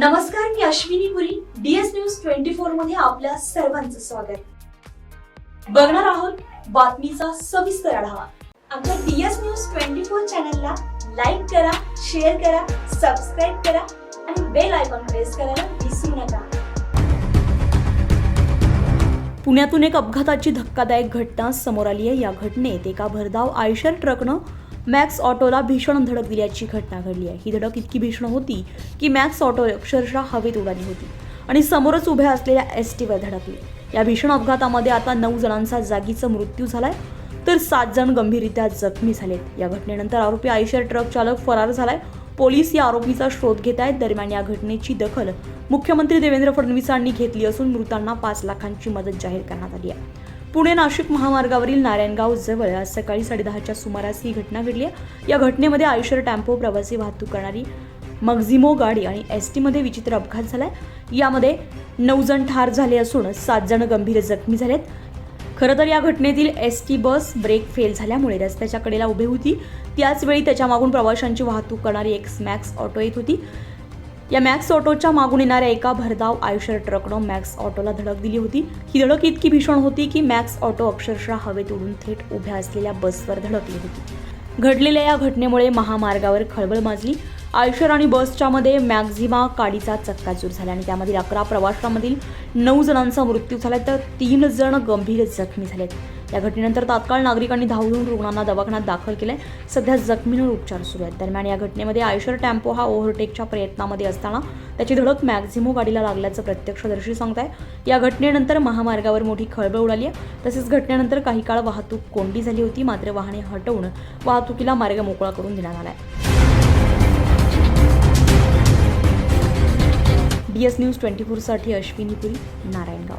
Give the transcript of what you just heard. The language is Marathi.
नमस्कार मी Ashwini Puri DS news twenty फोरमध्ये आपल्या सर्वांचं स्वागत. बघणार आहोत बातमीचा सविस्तर आढावा. आमच्या डीएस न्यूज ट्वेंटी फोर चॅनलला लाईक करा शेअर करा सबस्क्राईब करा आणि बेल आयकॉन प्रेस करायला विसरू नका. पुण्यातून एक अपघाताची धक्कादायक घटना समोर आली आहे. या घटनेत एका भरधाव आयशर ट्रकनं मॅक्स ऑटोला भीषण धडक दिल्याची घटना घडली आहे. ही धडक इतकी भीषण होती की मॅक्स ऑटो अक्षरशः हवेत उडाली होती आणि समोरच उभ्या असलेल्या एस टीवर धडकली. या भीषण अपघातामध्ये आता नऊ जणांचा जागीचा मृत्यू झालाय. तर सात जण गंभीररित्या जखमी झालेत. या घटनेनंतर आरोपी आयशर ट्रक चालक फरार झालाय. पोलीस या आरोपीचा शोध घेत आहेत. दरम्यान या घटनेची दखल मुख्यमंत्री देवेंद्र फडणवीसांनी घेतली असून मृतांना पाच लाखांची मदत जाहीर करण्यात आली आहे. पुणे नाशिक महामार्गावरील नारायणगाव जवळ आज सकाळी साडेदहाच्या सुमारास ही घटना घडली आहे. या घटनेमध्ये आयुषर टेम्पो प्रवासी वाहतूक करणारी मगझिमो गाडी आणि एस टीमध्ये विचित्र अपघात झालाय. यामध्ये नऊ जण ठार झाले असून सात जण गंभीर जखमी झालेत. खरं तर या घटनेतील S T bus brake fail झाल्यामुळे रस्त्याच्या कडेला उभी होती. त्याचवेळी त्याच्यामागून त्याच्या मागून प्रवाशांची वाहतूक करणारी एक स्मॅक्स ऑटो येत होती. या मॅक्स ऑटोच्या मागून येणाऱ्या एका भरधाव आयशर ट्रकनं मॅक्स ऑटोला धडक दिली होती. ही धडक इतकी भीषण होती की मॅक्स ऑटो अक्षरशः हवेत उडून थेट उभ्या असलेल्या बसवर धडकली होती. घडलेल्या या घटनेमुळे महामार्गावर खळबळ माजली. आयशर आणि बसच्या मध्ये मॅक्झिमा काडीचा चक्काचूर झाला आणि त्यामधील अकरा प्रवाशांमधील नऊ जणांचा मृत्यू झाला तर तीन जण गंभीर जखमी झालेत. या घटनेनंतर तात्काळ नागरिकांनी धावून रुग्णांना दवाखान्यात दाखल केले सध्या जखमींवर उपचार सुरू आहेत. दरम्यान या घटनेमध्ये आयशर टेम्पो हा ओव्हरटेकच्या प्रयत्नामध्ये असताना त्याची धडक मॅक्झिमो गाडीला लागल्याचं प्रत्यक्षदर्शी सांगत आहे या घटनेनंतर महामार्गावर मोठी खळबळ उडाली आहे. तसेच घटनेनंतर काही काळ वाहतूक कोंडी झाली होती. मात्र वाहने हटवून वाहतुकीला मार्ग मोकळा करून देण्यात आला आहे डी एस न्यूज ट्वेंटी फोरसाठी अश्विनी पुरी नारायणगाव.